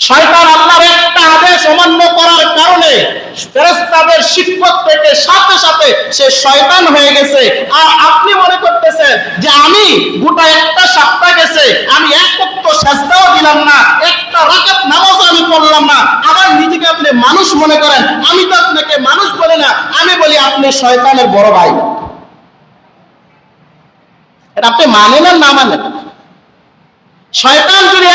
শয়তান আল্লাহর একটা আদেশ অমান্য করার কারণে ফেরেশতাদের শিক্ষক থেকে সাথে সাথে সে শয়তান হয়ে গেছে। আর আপনি মনে করতেছেন যে আমি গোটা একটা সপ্তাহ গেছে, আমি এক পক্ষ সাজদাও দিলাম না, একটা রাকাত নামাজও আমি পড়লাম না। আবার নিজেকে আপনি মানুষ মনে করেন, আমি তো আপনাকে মানুষ বলি না, আমি বলি আপনি শয়তানের বড় ভাই। এটা আপনি মানেন না মানেন? শয়তান যদি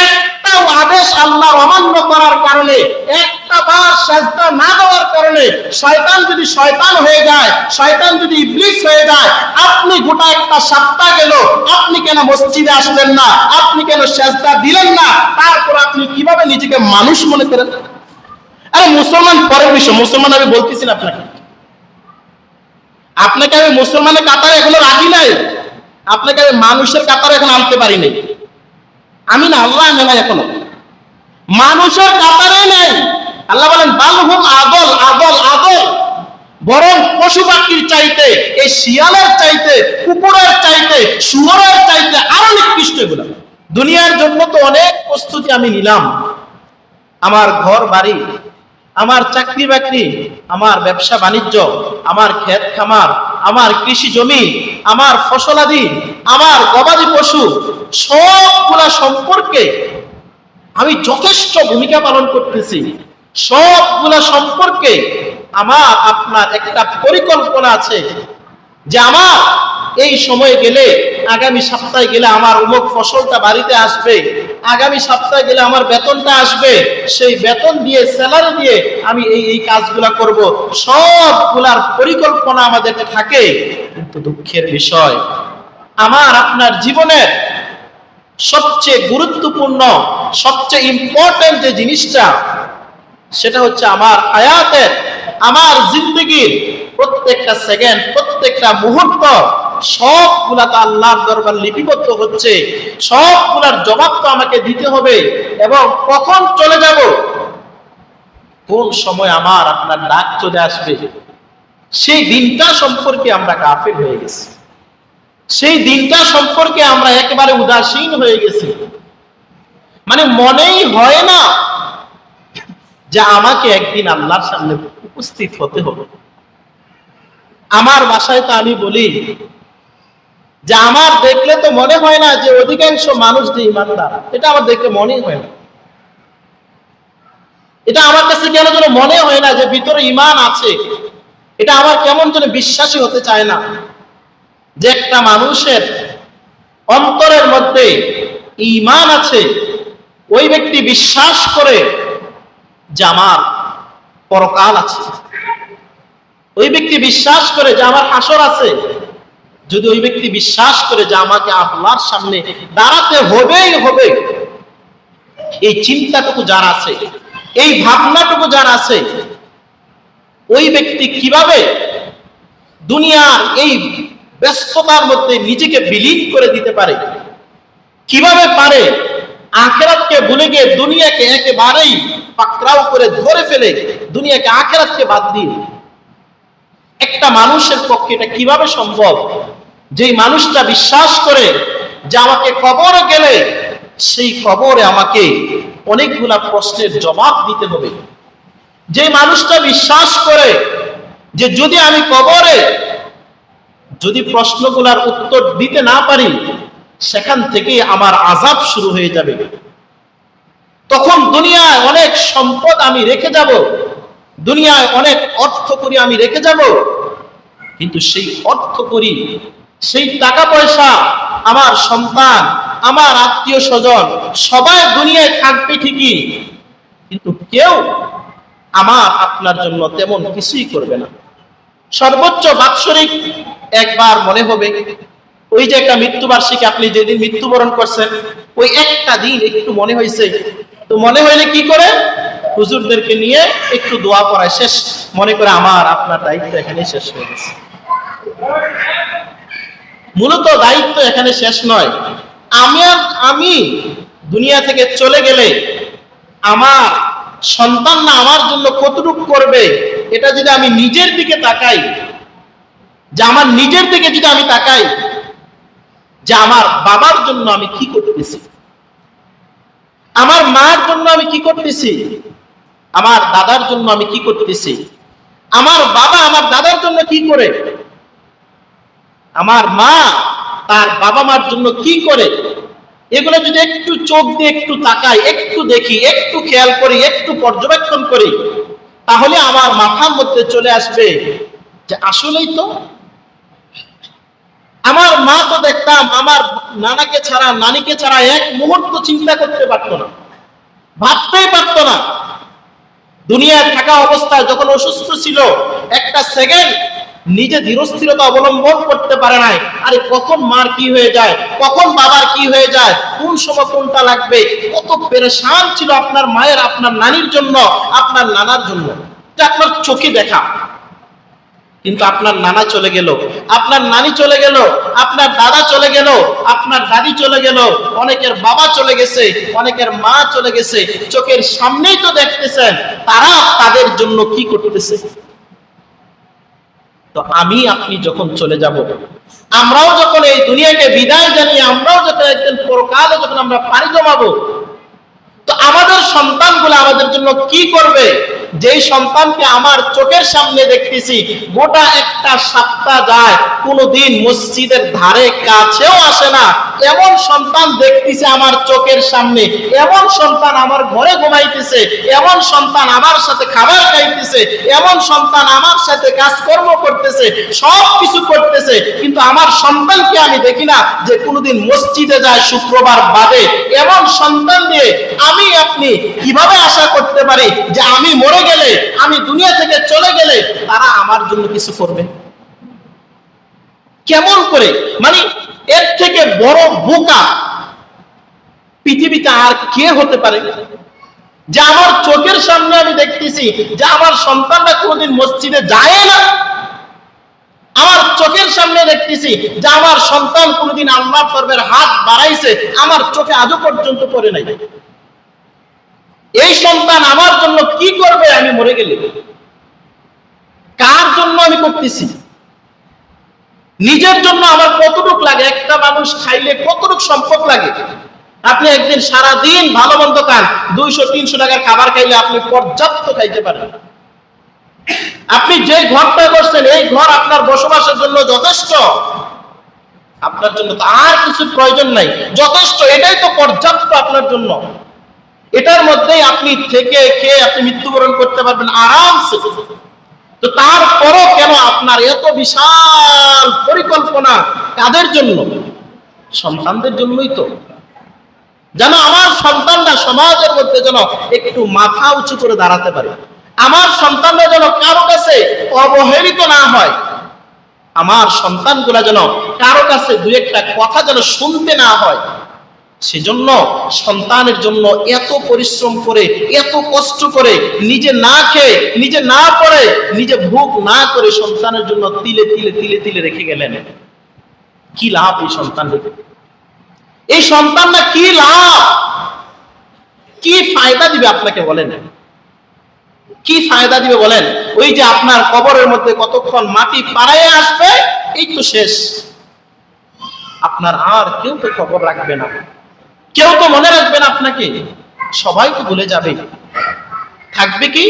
একটা আদেশ আল্লাহ অমান্য করার কারণে, একটা বার সাজদা না দেওয়ার কারণে শয়তান যদি শয়তান হয়ে যায়, শয়তান যদি ইবলিস হয়ে যায়, আপনি গোটা একটা সপ্তাহ গেল, আপনি কেন মসজিদে আসলেন না, আপনি কেন সাজদা দিলেন না, তারপর আপনি কীভাবে নিজেকে মানুষ মনে করেন? আরে মুসলমান পরের বিষয়, মুসলমান আমি বলতেছি না আপনাকে। আপনাকে আমি মুসলমানের কাতারে এখনও রাখি নাই। আপনাকে আমি মানুষের কাতারে এখন আনতে পারি নাই। আমি না, আল্লাহ নাই এখনও। মানুষের কাতারে নেই। আল্লাহ বলেন বালহুম আদল আদল আদল। বরং পশু পাখির চাইতে, এই শিয়ালের চাইতে, কুকুরের চাইতে, শুয়োরের চাইতে আরও নিকৃষ্ট এগুলো। দুনিয়ার জন্য তো অনেক প্রস্তুতি আমি নিলাম। আমার ঘর বাড়ি, আমার চাকরি বাকরি, আমার ব্যবসা বাণিজ্য, আমার ক্ষেত খামার আমার কৃষি জমি, আমার ফসলাদি আমার গবাদি পশু, সবগুলা সম্পর্কে আমি যথেষ্ট ভূমিকা পালন করতেছি। সবগুলা সম্পর্কে আমার আপনার একটা পরিকল্পনা আছে যে আমার এই সময়ে গেলে আগামী সপ্তাহে গেলে আমার অমুক ফসলটা বাড়িতে আসবে, আগামী সপ্তাহে গেলে আমার বেতনটা আসবে, সেই বেতন দিয়ে স্যালারি দিয়ে আমি এই এই কাজগুলা করব। সবগুলার পরিকল্পনা আমাদের থাকে। কিন্তু দুঃখের বিষয়, আমার আপনার জীবনের সবচেয়ে গুরুত্বপূর্ণ, সবচেয়ে ইম্পর্টেন্ট যে জিনিসটা, সেটা হচ্ছে আমার হায়াতের, আমার জিন্দগির প্রত্যেকটা সেকেন্ড প্রত্যেকটা মুহূর্ত সবগুলা তো আল্লাহর দরবার লিপিবদ্ধ হচ্ছে। সবগুলার জবাব তো আমাকে দিতে হবে এবং কখন চলে যাব? কোন সময় আমার আপনার ডাক চলে আসবে? সেই দিনটা সম্পর্কে আমরা গাফিল হয়ে গেছি। সেই দিনটা সম্পর্কে আমরা একেবারে উদাসীন হয়ে গেছি। মানে মনেই হয় না যে আমাকে একদিন আল্লাহর সামনে উপস্থিত হতে হবে। আমার বাসায় তো আমি বলি যে আমার দেখলে তো মনে হয় না যে অধিকাংশ মানুষ যে ইমানদার। এটা আমার দেখলে মনেই হয় না। এটা আমার কাছে কেন যেন মনে হয় না যে ভিতরে ইমান আছে। এটা আমার কেমন যেন বিশ্বাসী হতে চায় না। যে একটা মানুষের অন্তরের মধ্যে ইমান আছে, ওই ব্যক্তি বিশ্বাস করে যে আমার পরকাল আছে। ওই ব্যক্তি বিশ্বাস করে যে আমার হাসর আছে। যদি ওই ব্যক্তি বিশ্বাস করে যে আমাকে আল্লাহর সামনে দাঁড়াতে হবেই হবে, এই চিন্তাটুকু যার আছে, এই ভাবনাটুকু যার আছে, ওই ব্যক্তি কীভাবে দুনিয়ার এই ব্যস্ততার মধ্যে নিজেকে বিলীন করে দিতে পারে? কীভাবে পারে? আখেরাতকে ভুলে গিয়ে দুনিয়াকে একেবারেই পাকড়াও করে ধরে ফেলে দুনিয়াকে আখেরাতকে বাদ দিয়ে। একটা মানুষের পক্ষে এটা কীভাবে সম্ভব? যেই মানুষটা বিশ্বাস করে যে আমাকে কবরে গেলে সেই কবরে আমাকে অনেকগুলা প্রশ্নের জবাব দিতে হবে। যে মানুষটা বিশ্বাস করে যে যদি আমি কবরে যদি প্রশ্নগুলার উত্তর দিতে না পারি, সেখান থেকে আমার আজাব শুরু হয়ে যাবে। তখন দুনিয়ায় অনেক সম্পদ আমি রেখে যাব, দুনিয়ায় অনেক অর্থ করি আমি রেখে যাব, কিন্তু সেই অর্থ করি সেই টাকা পয়সা আমার সন্তান, আমার আত্মীয় স্বজন, সবাই দুনিয়ায় থাকবে ঠিকই। কিন্তু কেউ আমার আপনার জন্য তেমন কিছুই করবে না। সর্বোচ্চ বাৎসরিক একবার মনে হবে, ওই যে একটা মৃত্যুবার্ষিকী, আপনি যেদিন মৃত্যুবরণ করছেন, ওই একটা দিন একটু মনে হয়েছে তো মনে হইলে কি করে? হুজুরদেরকে নিয়ে একটু দোয়া পড়ায়। শেষ, মনে করে আমার আপনার দায়িত্ব এখানে শেষ হয়ে গেছে। মূলত দায়িত্ব এখানে শেষ নয়। আমি আমি দুনিয়া থেকে চলে গেলে আমার সন্তান না আমার জন্য কতটুকু করবে, এটা যদি আমি নিজের দিকে তাকাই, যে আমার নিজের দিকে যদি আমি তাকাই, যে আমার বাবার জন্য আমি কি করতেছি, আমার মার জন্য আমি কি করতেছি, আমার দাদার জন্য আমি কি করতেছি, আমার বাবা আমার দাদার জন্য কি করে আমার মা তার বাবা মার জন্য কি করে? এগুলো যদি একটু চোখ দিয়ে একটু তাকাই, একটু দেখি, একটু খেয়াল করি, একটু পর্যবেক্ষণ করি, তাহলে আমার মাথার মধ্যে চলে আসবে যে আসলেই তো। আমার মা তো দেখতাম, আমার নানাকে ছাড়া, নানিকে ছাড়া এক মুহূর্ত চিন্তা করতে পারতো না, ভাবতেই পারতো না। দুনিয়ায় থাকা অবস্থায় যখন অসুস্থ ছিল, একটা সেকেন্ড নিজে ধীরস্থিরতা অবলম্বন করতে পারে নাই। আরে কখন মার কি হয়ে যায়? কখন বাবার কি হয়ে যায়? কোন সময় কোনটা লাগবে? কত পেরেশান ছিল আপনার মায়ের, আপনার নানির জন্য, আপনার নানার জন্য। আপনার চোখে দেখা। কিন্তু আপনার নানা চলে গেল। আপনার নানি চলে গেল। আপনার দাদা চলে গেল। আপনার দাদি চলে গেল। অনেকের বাবা চলে গেছে, অনেকের মা চলে গেছে। চোখের সামনেই তো দেখতেছেন, তারা তাদের জন্য কি করতেছে? তো আমি, আপনি যখন চলে যাব, আমরাও যখন এই দুনিয়াকে বিদায় জানিয়ে আমরাও যখন একদিন পরকালে যখন আমরা পানি জমাবো, তো আমাদের সন্তানগুলো আমাদের জন্য কি করবে? যেই সন্তানকে আমার চোখের সামনে দেখতেছি, গোটা একটা সপ্তাহ যায়, কোনোদিন মসজিদের ধারে কাছেও আসে না। এমন সন্তান দেখতেছে আমার চোখের সামনে, এমন সন্তান আমার ঘরে ঘুমাইতেছে, এমন সন্তান আমার সাথে খাবার খাইতেছে, এমন সন্তান আমার সাথে কাজকর্ম করতেছে সব কিছু করতেছে, কিন্তু আমার সন্তানকে আমি দেখি না যে কোনোদিন মসজিদে যায় শুক্রবার বাদে। এমন সন্তান দিয়ে আমি আপনি কীভাবে আশা করতে পারি যে আমি মরে গেলে, আমি দুনিয়া থেকে চলে গেলে তারা আমার জন্য কিছু করবে। কেমন করে? মানে এর থেকে বড় বোকা পৃথিবীতে আর কে হতে পারে? যে আমার চোখের সামনে আমি দেখতেছি, যে আমার সন্তানরা কোনোদিন মসজিদে যায় না। আমার চোখের সামনে দেখতেছি, যে আমার সন্তান কোনোদিন আল্লাহ পর্বের হাত বাড়াইছে, আমার চোখে আজও পর্যন্ত পড়ে নাই। এই সন্তান আমার জন্য কি করবে আমি মরে গেলে? কার জন্য আমি করতেছি? নিজের জন্য আমার কতটুক লাগে? একটা মানুষ খাইলে কতটুক সম্পদ লাগে? আপনি একদিন সারা দিন ভালো মন্দ খান, দুইশো, তিনশো টাকার খাবার খাইলে আপনি পর্যাপ্ত খাইতে পারেন। আপনি যে ঘরটা করছেন, এই ঘর আপনার বসবাসের জন্য যথেষ্ট। আপনার জন্য তো আর কিছু প্রয়োজন নাই। যথেষ্ট, এটাই তো পর্যাপ্ত আপনার জন্য। এটার মধ্যেই আপনি থেকে খেয়ে আপনি মৃত্যুবরণ করতে পারবেন আরামসে। তো তারপরও কেন আপনার এত বিশাল পরিকল্পনা কাদের জন্য? সন্তানদের জন্যই তো। যেন আমার সন্তানরা সমাজের মধ্যে যেন একটু মাথা উঁচু করে দাঁড়াতে পারে। আমার সন্তানরা যেন কারও কাছে অবহেলিত না হয়। আমার সন্তানগুলা যেন কারও কাছে দু একটা কথা যেন শুনতে না হয়। সেজন্য সন্তানের জন্য এত পরিশ্রম করে, এত কষ্ট করে, নিজে না খেয়ে, নিজে না পড়ে, নিজে ভোগ না করে সন্তানের জন্য তিলে তিলে তিলে তিলে রেখে গেলেন। কি লাভ এই সন্তান এই সন্তানটা কি লাভ? কি ফায়দা দিবে আপনাকে বলেন? কি ফায়দা দিবে বলেন? ওই যে আপনার কবরের মধ্যে কতক্ষণ মাটি পাড়ায় আসবে, এই তো শেষ। আপনার আর কেউ তো খবর রাখবে না। কেউ তো মনে রাখবে না আপনাকে। সবাই তো ভুলে যাবে। থাকবে কি?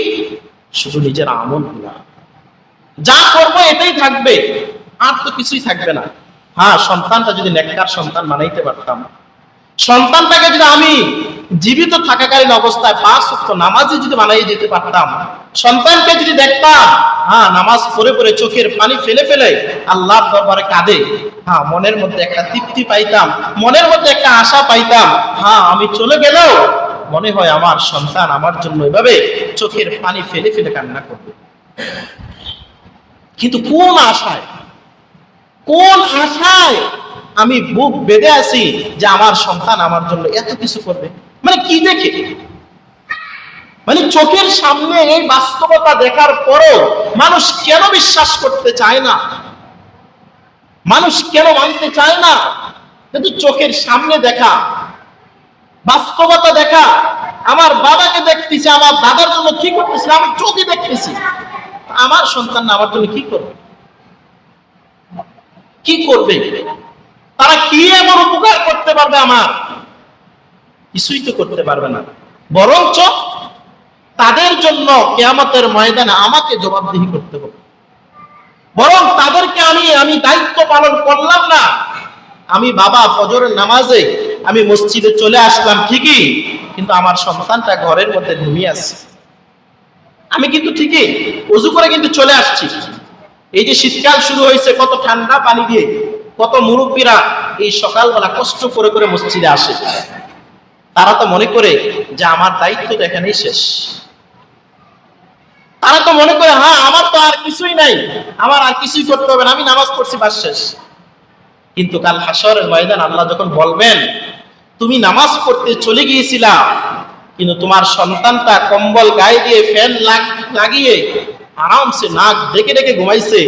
শুধু নিজের আমলগুলা। যা করব এটাই থাকবে। আর তো কিছুই থাকবে না। হ্যাঁ সন্তানটা যদি নেককার সন্তান বানাইতে পারতাম। সন্তানটাকে যদি আমি জীবিত থাকাকালীন অবস্থায় পাঁচ সপ্ত নামাজে যদি বানাই যেতে পারতাম, সন্তানকে যদি দেখতাম হ্যাঁ নামাজ পড়ে পড়ে চোখের পানি ফেলে ফেলে আল্লাহর দরবারে কাঁদে হ্যাঁ মনের মধ্যে একটা তৃপ্তি পাইতাম, মনের মধ্যে একটা আশা পাইতাম হ্যাঁ আমি চলে গেলেও মনে হয় আমার সন্তান আমার জন্য এভাবে চোখের পানি ফেলে ফেলে কান্না করবে। কিন্তু কোন আশায় কোন আশায় আমি বুক বেঁধে আছি যে আমার সন্তান আমার জন্য এত কিছু করবে। মানে কি দেখে? মানে চোখের সামনে এই বাস্তবতা দেখার পরও মানুষ কেন বিশ্বাস করতে চায় না? মানুষ কেন মানতে চায় না? কিন্তু চোখের সামনে দেখা, বাস্তবতা দেখা, আমার বাবাকে দেখতেছি, আমার দাদার জন্য কি করতেছি, আমি চোখে দেখতেছি আমার সন্তান আমার জন্য কি করবে? কি করবে? তারা কি এমন উপকার করতে পারবে আমার? কিছুই তো করতে পারবে না। বরঞ্চ তাদের জন্য কেয়ামতের ময়দানে আমাকে জবাবদিহি করতে হবে। বরং তাদেরকে আমি আমি দায়িত্ব পালন করলাম না। আমি বাবা ফজরের নামাজে আমি মসজিদে চলে আসলাম ঠিকই, কিন্তু আমার সন্তানটা ঘরের মধ্যে ঘুমিয়ে আছে। আমি কিন্তু ঠিকই অজু করে কিন্তু চলে আসছি। এই যে শীতকাল শুরু হয়েছে, কত ঠান্ডা পানি দিয়ে। কত মুরব্বীরা এই সকালবেলা কষ্ট করে করে মসজিদে আসে। তারা তো মনে করে যে আমার দায়িত্ব তো এখানেই শেষ। তারা তো মনে করে হ্যাঁ আমার তো আর কিছুই নাই। আমার আর কিছুই করতে হবে না। আমি নামাজ পড়ছি, বাস শেষ। কিন্তু কাল হাসরের ময়দান আল্লাহ যখন বলবেন, তুমি নামাজ পড়তে চলে গিয়েছিলা, কিন্তু তোমার সন্তানটা কম্বল গায়ে দিয়ে ফ্যান লাগিয়ে আরামসে নাক ডেকে ডেকে ঘুমাইছে।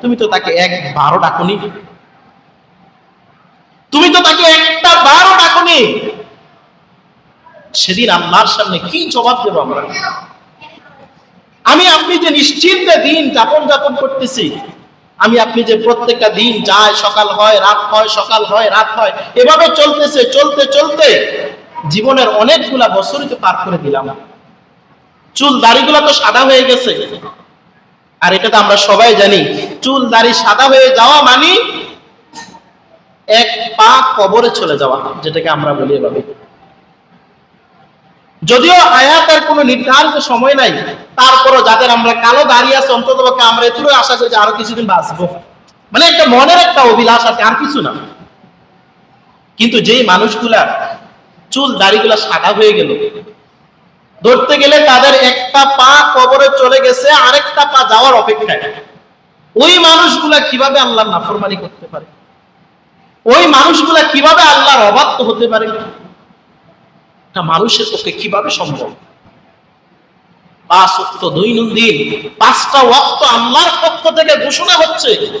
তুমি তো তাকে এক বারো ডাকুনি। তুমি তো তাকে একটা বারো ডাকুনি। সেদিন আল্লাহর সামনে কি জবাব দেবো আমরা? আমি আপনি যে নিশ্চিন্তে দিন যাপন যাপন করতেছি, আমি আপনি যে প্রত্যেকটা দিন যায়, সকাল হয়, রাত হয়, সকাল হয়, রাত হয়, এভাবে চলতেছে, চলতে চলতে জীবনের অনেকগুলা বছরই তো পার করে দিলাম। চুল দাড়িগুলা তো সাদা হয়ে গেছে। আর এটা তো আমরা সবাই জানি, চুল দাড়ি সাদা হয়ে যাওয়া মানে এক পা কবরে চলে যাওয়া যেটাকে আমরা বলি এভাবে। যদিও হায়াতের কোনো নির্ধারিত সময় নাই, তারপরও যাদের আমরা কালো দাঁড়িয়ে আছে, অন্তত পক্ষে আমরা এতুরও আশা করি যে আরও কিছুদিন বাঁচবো। মানে একটা মনের একটা অভিলাষ আছে, আর কিছু না। কিন্তু যেই মানুষগুলা চুল দাড়িগুলা সাদা হয়ে গেল, ধরতে গেলে তাদের একটা পা কবরে চলে গেছে, আরেকটা পা যাওয়ার অপেক্ষায়। ওই মানুষগুলা কীভাবে আল্লাহর নাফরমানি করতে পারে? ওই মানুষগুলা কীভাবে আল্লাহর অবাধ্য হতে পারে? মানুষের পক্ষে কীভাবে সম্ভব? পাঁচ অক্ত দৈনন্দিন, পাঁচটা ওয়াক্ত আল্লাহর পক্ষ থেকে ঘোষণা হচ্ছে,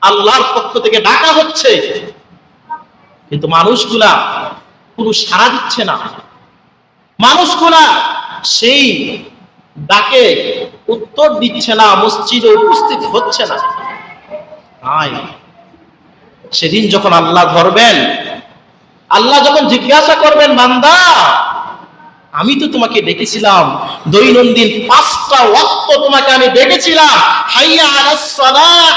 আল্লাহর পক্ষ থেকে ডাকা হচ্ছে। কিন্তু মানুষগুলা কোনো সাড়া দিচ্ছে না। মানুষগুলা সেই ডাকে উত্তর দিচ্ছে না, মসজিদে উপস্থিত হচ্ছে না। সেদিন যখন আল্লাহ ধরবেন, আল্লাহ যখন জিজ্ঞাসা করবেন, বান্দা, আমি তো তোমাকে ডেকেছিলাম, দৈনন্দিন পাঁচটা ওয়াক্ত তোমাকে আমি ডেকেছিলাম, হাইয়া আলাস সালাহ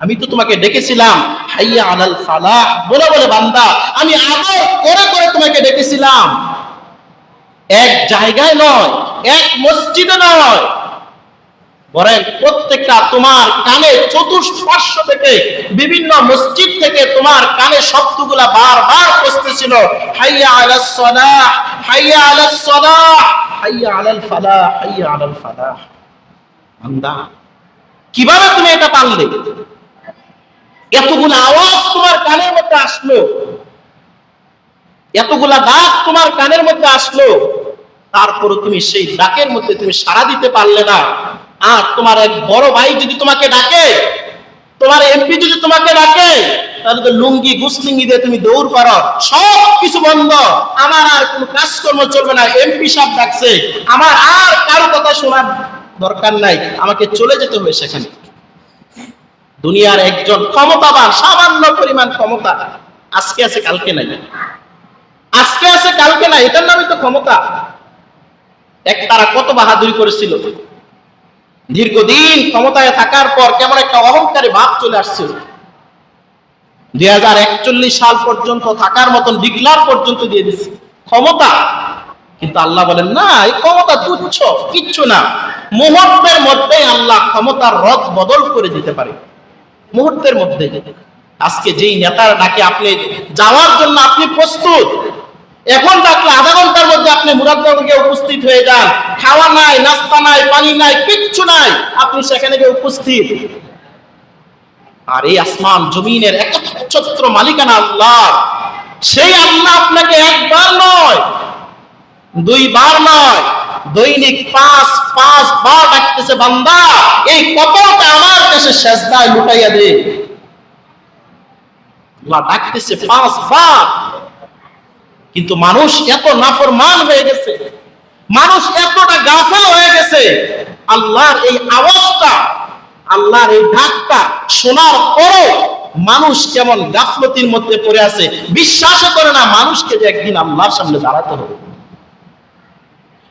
আমি তো তোমাকে ডেকেছিলাম, হাইয়া আলাল ফালাহ বলে বলে, বান্দা, আমি আদর করে করে তোমাকে ডেকেছিলাম। এক জায়গায় নয়, এক মসজিদে নয় বলেন, প্রত্যেকটা তোমার কানে চতুষ্পার্শ্ব থেকে বিভিন্ন মসজিদ থেকে তোমার কানে শব্দগুলা বারবার পৌঁছতেছিল হাইয়া আলাস সালাহ হাইয়া আলাস সালাহ হাইয়া আলাল ফালাহ হাইয়া আলাল ফালাহ বান্দা, কীভাবে তুমি এটা পারলে? এতগুলো আওয়াজ তোমার কানের মধ্যে আসলো। এতগুলা ডাক তোমার কানের মধ্যে আসলো। তারপরে তুমি সেই ডাকের মধ্যে তুমি সাড়া দিতে পারলে না। আর তোমার এক বড় ভাই যদি তোমাকে ডাকে, তোমার এমপি যদি তোমাকে ডাকে, তাহলে তো লুঙ্গি, গুসলিঙ্গি দিয়ে তুমি দৌড় করো সব কিছু বন্ধ। আমার আর কোনো কাজকর্ম চলবে না। এমপি সাহেব ডাকছে। আমার আর কারও কথা শোনার দরকার নাই। আমাকে চলে যেতে হবে সেখানে। দুনিয়ার একজন ক্ষমতাবান, সামান্য পরিমাণ ক্ষমতা আজকে আছে, কালকে নাই। আজকে আছে, কালকে নাই। এটার নামই তো ক্ষমতা। এক তারা কত বাহাদুরি করেছিল। দীর্ঘদিন ক্ষমতায় থাকার পর কেমন একটা অহংকারী ভাব চলে আসছে দুই হাজার একচল্লিশ সাল পর্যন্ত থাকার মতন ডিক্লার পর্যন্ত দিয়ে দিচ্ছে ক্ষমতা। কিন্তু আল্লাহ বলেন, না, এই ক্ষমতা তুচ্ছ, কিচ্ছু না। মুহূর্তের মধ্যে আল্লাহ ক্ষমতার রথ বদল করে দিতে পারে। মুহূর্তের মধ্যে আজকে যেই নেতার ডাকে আপনি যাওয়ার জন্য আপনি প্রস্তুত এখন ডাকলে আধা ঘণ্টার মধ্যে আপনি মুরাদনগরে উপস্থিত হয়ে যান। খাওয়া নাই, নাস্তা নাই, পানি নাই, কিচ্ছু নাই। আপনি সেখানে গিয়ে উপস্থিত। আর এই আসমান জমিনের একচ্ছত্র মালিকানা আল্লাহ। সেই আল্লাহ আপনাকে একবার নয়, দুইবার নয়, দৈনিক পাঁচ পাঁচ বার ডাকতেছে, বান্দা, এই কপালটা আমার কাছে সেজদায় লুটাইয়া দে। ডাকতেছে পাঁচ বার। কিন্তু মানুষ এত নাফরমান হয়ে গেছে। মানুষ এতটা গাফেল হয়ে গেছে। আল্লাহর এই আওয়াজটা, আল্লাহর এই ডাকটা শোনার পরও মানুষ কেমন গাফলতির মধ্যে পড়ে আছে। বিশ্বাস করে না মানুষকে যে একদিন আল্লাহর সামনে দাঁড়াতে হবে।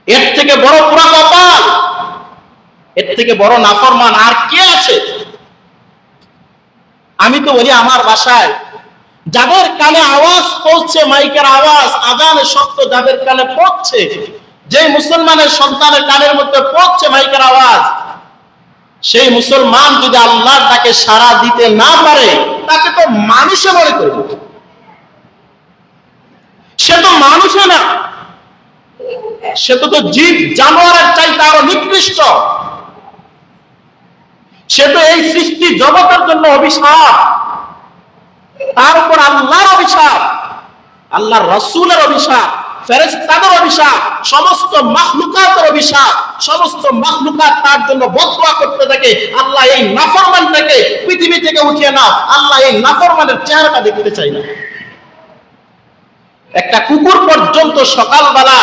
এর থেকে বড় পুরা কপাল, এর থেকে বড় নাফরমান আর কে আছে? আমি তো বলি আমার বাসায় যাদের কানে আওয়াজ পৌঁছছে মাইকের আওয়াজ আজানের শব্দ যাদের কানে পৌঁছছে যে মুসলমানের সন্তানের কানের মধ্যে পৌঁছছে মাইকের আওয়াজ, সেই মুসলমান যদি আল্লাহর তাকে সাড়া দিতে না পারে, তাকে তো মানুষে মনে করবে সে তো মানুষে না। সে তো তো জীব, জানোয়ারের চাইতে আরও নিকৃষ্ট। সে তো এই সৃষ্টি জগতের জন্য অভিশাপ। তার উপর আল্লাহর অভিশাপ, আল্লাহর রসুলের অভিশাপ ফেরেস্তাদের অভিশাপ, সমস্ত মাখলুকাতের অভিশাপ, সমস্ত মাখলুকাত তার জন্য বদয়া করতে থাকে। আল্লাহ এই নাফরমানটাকে পৃথিবী থেকে উঠিয়ে নাও। আল্লাহ এই নাফরমানের চেহারাটা দেখতে চাই না। একটা কুকুর পর্যন্ত সকালবেলা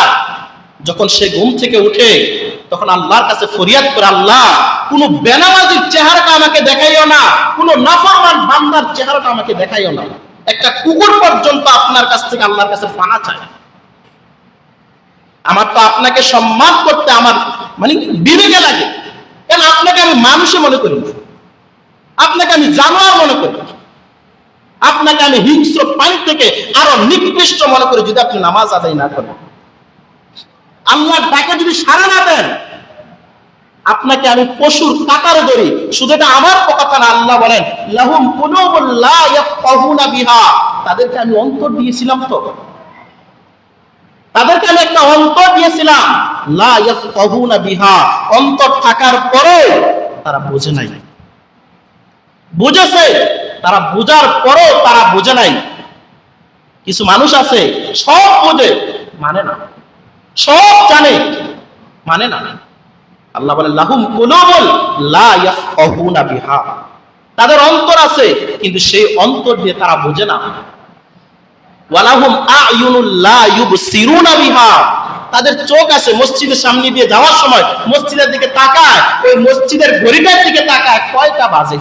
যখন সে ঘুম থেকে উঠে, তখন আল্লাহর কাছে ফরিয়াদ করে, আল্লাহ, কোন বেনামাজির চেহারাটা আমাকে দেখাইও না, কোন নাফরমান বান্দার চেহারাটা আমাকে দেখাইও না। একটা কুকুর পর্যন্ত আপনার কাছ থেকে আল্লাহর কাছে পানা চায় আমার তো আপনাকে সম্মান করতে আমার মানে বিবেকে লাগে। কেন আপনাকে আমি মানুষে মনে করি না। আপনাকে আমি জানোয়ার মনে করি আপনাকে আমি হিংস্র পানি থেকে আরও নিকৃষ্ট মনে করি যদি আপনি নামাজ আদায় না করেন। আল্লাহর ডাকে যদি সারা না দেন, আপনাকে আমি পশুর কাতারে ধরি। শুধু এটা আমার কথা না, আল্লাহ বলেন, লাহুম ইয়াফকাহুনা বিহা। তাদেরকে আমি অন্তর দিয়েছিলাম তো। তাদেরকে আমি একটা অন্তর দিয়েছিলাম, লা ইয়াফকাহুনা বিহা। অন্তর থাকার পরে তারা বোঝে নাই। বুঝেছে, তারা বুঝার পরেও তারা বোঝে নাই। কিছু মানুষ আছে, সব বোঝে মানে না। সব জানে। মানে না। আল্লাহ বলে, লাহুম ইয়াফকাহুনা বিহা। তাদের অন্তর আছে, কিন্তু সেই অন্তর দিয়ে তারা বোঝে না। তাদের চোখ আছে মসজিদের সামনে দিয়ে যাওয়ার সময়। মসজিদের দিকে তাকায়, ওই মসজিদের গড়িটার দিকে তাকায়, কয়টা বাজে?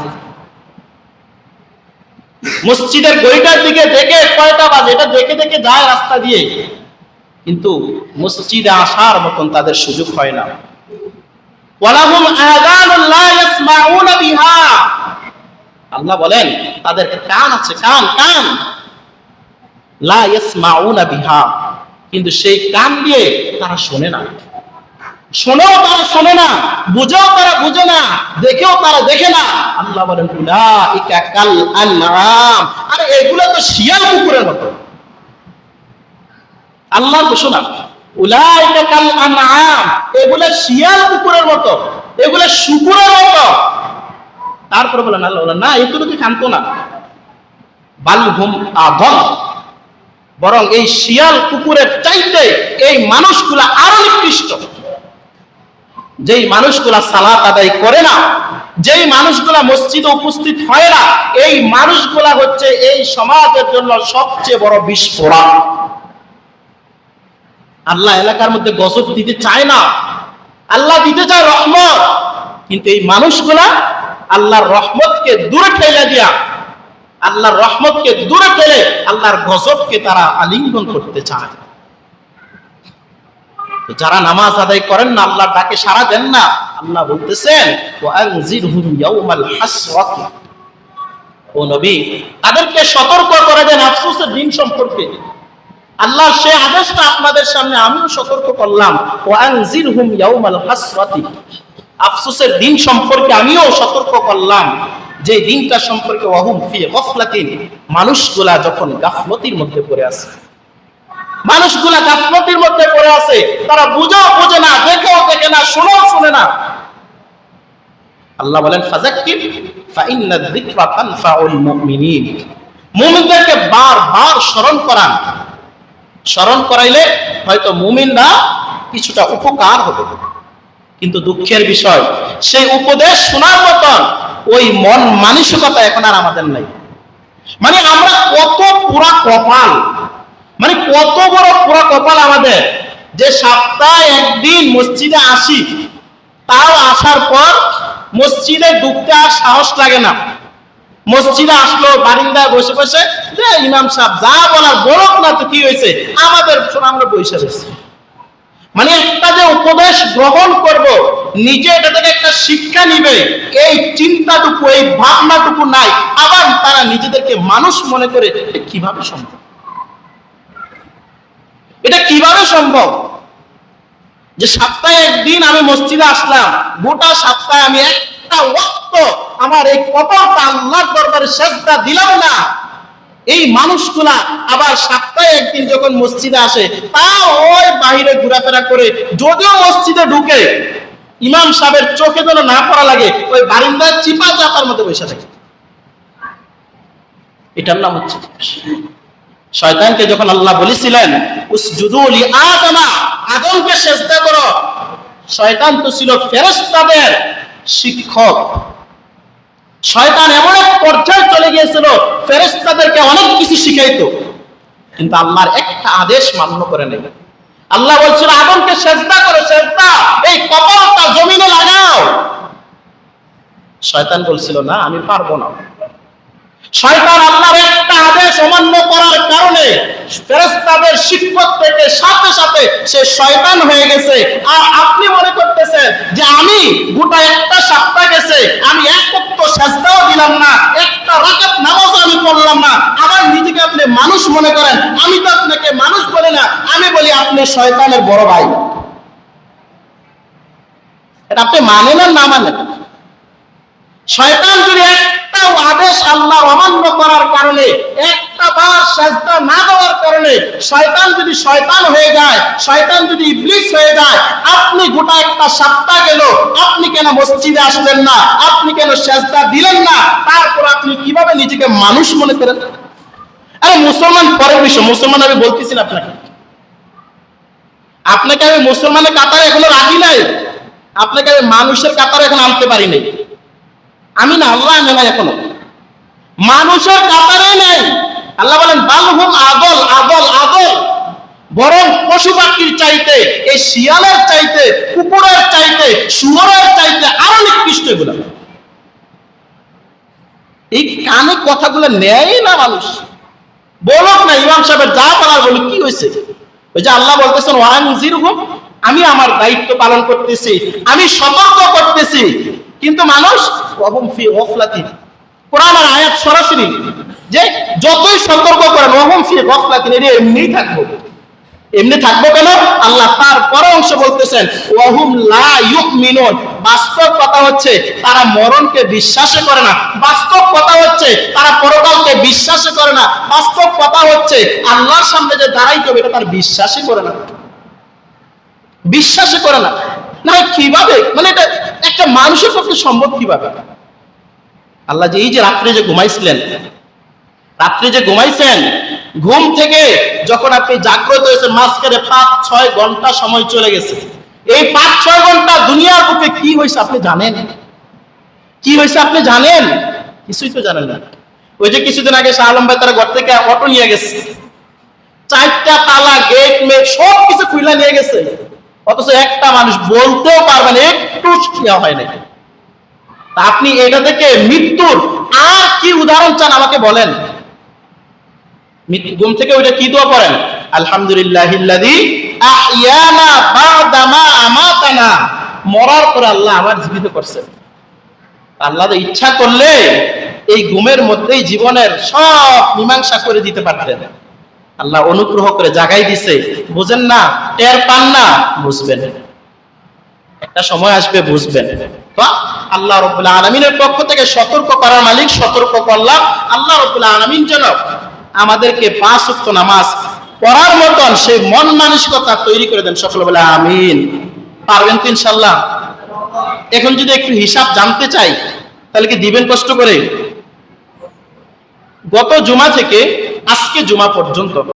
মসজিদের গড়িটার দিকে দেখে কয়টা বাজে? এটা দেখে দেখে যায় রাস্তা দিয়ে। কিন্তু মসজিদে আসার মতন তাদের সুযোগ হয় না। আল্লাহ বলেন, তাদের কান আছে, কান কান। বিহা। কিন্তু সেই কান দিয়ে তারা শোনে না। শোনেও তারা শোনে না, বুঝেও তারা বুঝে না, দেখেও তারা দেখে না। আল্লাহ বলেন আরে এগুলো তো শিয়াল কুকুরের মতো। আল্লাহর ঘোষণা। উলাইকা শিয়াল কুকুরের মতো। শুকুরের তারপরে আল্লাহ না, এগুলো কি না? বরং এই শিয়াল কুকুরের এই মানুষগুলা আরও নিকৃষ্ট। যেই মানুষগুলা সালাত আদায় করে না, যেই মানুষগুলা মসজিদে উপস্থিত হয় না, এই মানুষগুলা হচ্ছে এই সমাজের জন্য সবচেয়ে বড় বিস্ফোরণ আল্লাহ এলাকার মধ্যে গজব দিতে চায় না। আল্লাহ দিতে চায় রহমত। কিন্তু এই মানুষগুলা আল্লাহর রহমতকে দূরে ঠেলে দিয়া, আল্লাহর রহমতকে দূরে ঠেলে আল্লাহর গজবকে তারা আলিঙ্গন করতে চায়। যারা নামাজ আদায় করেন না আল্লাহ ডাকে সাড়া দেন না, আল্লাহ বলতেছেন তাদেরকে সতর্ক করে দেন আফসোসের দিন সম্পর্কে। আল্লাহ সে আদেশটা আপনাদের সামনে আমিও সতর্ক করলাম। ও আনজিরহুম ইয়াউমাল হাসরাতি। আফসোসের দিন সম্পর্কে আমিও সতর্ক করলাম যে দিনটা সম্পর্কে ওয়াহুম ফি গফলাতিন। মানুষগুলা যখন গাফলতির মধ্যে পড়ে আছে। মানুষগুলা গাফলতির মধ্যে পড়ে আছে। তারা বুঝেও বোঝে না, দেখেও দেখে না, শোনেও শুনে না। আল্লাহ বলেন ফাজাক্কির ফাইন্না যিকরা তানফাউল মুমিনিন। মুমিনদেরকে বারবার স্মরণ করান। স্মরণ করাইলে হয়তো মুমিনরা কিছুটা উপকার হবে কিন্তু দুঃখের বিষয়, সেই উপদেশ শোনার মতন ওই মন মানসিকতা এখন আর আমাদের নাই। মানে আমরা কত পুরা কপাল মানে কত বড় পুরা কপাল আমাদের যে সপ্তাহে একদিন মসজিদে আসি, তাও আসার পর মসজিদে ঢুকতে আর সাহস লাগে না। মসজিদে আসলো, বারিন্দায় বসে বসে যে ইমাম সাহেব, যা বলার বলক না তো কি হয়েছে? আমাদের আমরা বসে রয়েছি মানে একটা যে উপদেশ গ্রহণ করব, নিজে এটা থেকে একটা শিক্ষা নিবে, এই চিন্তাটুকু, এই ভাবনাটুকু নাই। আবার তারা নিজেদেরকে মানুষ মনে করে এটা কীভাবে সম্ভব? এটা কীভাবে সম্ভব? যে সপ্তাহে একদিন আমি মসজিদে আসলাম, গোটা সপ্তাহে আমি একটা ওয়াক্ত আমার এই কপালটা আল্লাহর দরবারে সেজদা দিলাম না। এই মানুষগুলা আবার সপ্তাহে একদিন যখন মসজিদে আসে তা ওই বাহিরে ঘোরাফেরা করে, যদিও মসজিদে ঢুকে, ইমাম সাহেবের চোখে যেন না পড়া লাগে, ওই বারিন্দার চিপা চাপার মধ্যে বসে থাকে। এটার নাম হচ্ছে শয়তানকে যখন আল্লাহ বলেছিলেন উসজুদুলি আদমা, আদমকে করো। শয়তান তো ছিল ফেরেশতাদের শিক্ষক। শয়তান এমন এক পর্যায়ে চলে গিয়েছিল ফেরেস্তাদেরকে অনেক কিছু শিখাইত। কিন্তু আল্লাহর একটা আদেশ মান্য করে নেবে। আল্লাহ বলছিল, আদমকে সেজদা করো, সেজদা। এই কপালটা জমিনে লাগাও। শয়তান বলছিল, না, আমি পারব না। শয়তান আল্লাহর একটা আদেশ অমান্য করার কারণে ফেরেশতাদের শিক্ষক থেকে সাথে সাথে সে শয়তান হয়ে গেছে। আর আপনি মনে করতেছেন যে আমি গোটা একটা গেছে, আমি এক পক্ষ দিলাম না, একটা রাকাত আমি না। আবার নিজেকে আপনি মানুষ মনে করেন, আমি তো আপনাকে মানুষ বলি না, আমি বলি আপনি শয়তানের বড় ভাই। এটা আপনি মানেন না মানেন? শয়তান যদি একটা আদেশ আল্লাহ অমান্য করার কারণে, একটা বার সাজদা না দেওয়ার কারণে শয়তান যদি শয়তান হয়ে যায়, শয়তান যদি ইবলিস হয়ে যায়, আপনি গোটা একটা সপ্তাহ গেল, আপনি কেন মসজিদে আসলেন না? আপনি কেন সাজদা দিলেন না? তারপর আপনি কীভাবে নিজেকে মানুষ মনে করেন? আরে মুসলমান পরের বিষয়, মুসলমান আমি বলতেছি না আপনাকে। আপনাকে আমি মুসলমানের কাতারে এখনও রাখি নাই। আপনাকে আমি মানুষের কাতারে এখন আনতে পারি নাই। আমি না, আল্লাহ আনে এখনও। মানুষের কাতারে নেই। আল্লাহ বলেন বালহুম আদল আদল আদল। বরং পশু পাখির চাইতে, এই শিয়ালের চাইতে, কুকুরের চাইতে, শুয়োরের চাইতে আরও নিকৃষ্ট এগুলো। এই কানে কথাগুলো নেয় না মানুষ। বলক না, ইমাম সাহেবের যা বলার বলি, কি হয়েছে? ওই যে আল্লাহ বলতেছেন ওয়ান জিরো আমি আমার দায়িত্ব পালন করতেছি, আমি সতর্ক করতেছি। কিন্তু মানুষ ওহম ফি গফলাতি। কোরআনের আয়াত সরাসরি যে যতই সতর্ক করেন গফলাতি, এটা এমনিই থাকব। এমনি থাকব কেন? আল্লাহ অংশ বলতেছেন বাস্তব কথা হচ্ছে, তারা মরণকে বিশ্বাসে করে না। বাস্তব কথা হচ্ছে, তারা পরকালকে বিশ্বাসে করে না। বাস্তব কথা হচ্ছে, আল্লাহর সামনে যে দাঁড়াইতে এটা তার বিশ্বাসে করে না। বিশ্বাসে করে না। না, কীভাবে? মানে এটা একটা মানুষের পক্ষে সম্ভব কীভাবে? আল্লাহ যে এই যে রাত্রে যে ঘুমাইছিলেন, রাত্রে যে ঘুমাইছেন, ঘুম থেকে যখন আপনি জাগ্রত হয়েছেন, মাঝখানে পাঁচ, ছয় ঘণ্টা সময় চলে গেছে। এই পাঁচ, ছয় ঘণ্টা দুনিয়ার বুকে কি হয়েছে আপনি জানেন? কি হয়েছে আপনি জানেন? কিছুই তো জানেন না। ওই যে কিছুদিন আগে শাহ আলম ভাই তারা ঘর থেকে অটো নিয়ে গেছে। চারটা তালা গেট মেট সব কিছু খুইলা নিয়ে গেছে। অথচ একটা মানুষ বলতেও পারবে না, একটু হয় না তা আপনি এটা থেকে মৃত্যুর আর কি উদাহরণ চান আমাকে বলেন? ঘুম থেকে ওইটা কি দোয়া করেন আলহামদুলিল্লাহিল্লাযী আহইয়ানা বাদামা আমাতানা। মরার পরে আল্লাহ আবার জীবিত করছেন। আল্লাহ ইচ্ছা করলে এই ঘুমের মধ্যেই জীবনের সব মীমাংসা করে দিতে পারতেন। আল্লাহ অনুগ্রহ করে জাগাই দিছে। বুঝেন না? টের পান না? বুঝবেন। একটা সময় আসবে, বুঝবেন। তো আল্লাহ রব্বুল আলমিনের পক্ষ থেকে সতর্ক করার মালিক, সতর্ক করলাম। আল্লাহ রব্বুল আলমিন যেন আমাদেরকে পাঁচ উক্ত নামাজ পড়ার মতন সেই মন মানসিকতা তৈরি করে দেন সকলে বলে আমিন। পারবেন তো ইনশাল্লাহ এখন যদি একটু হিসাব জানতে চাই, তাহলে কি দিবেন কষ্ট করে? গত জুমা থেকে আজকে জুমা পর্যন্ত।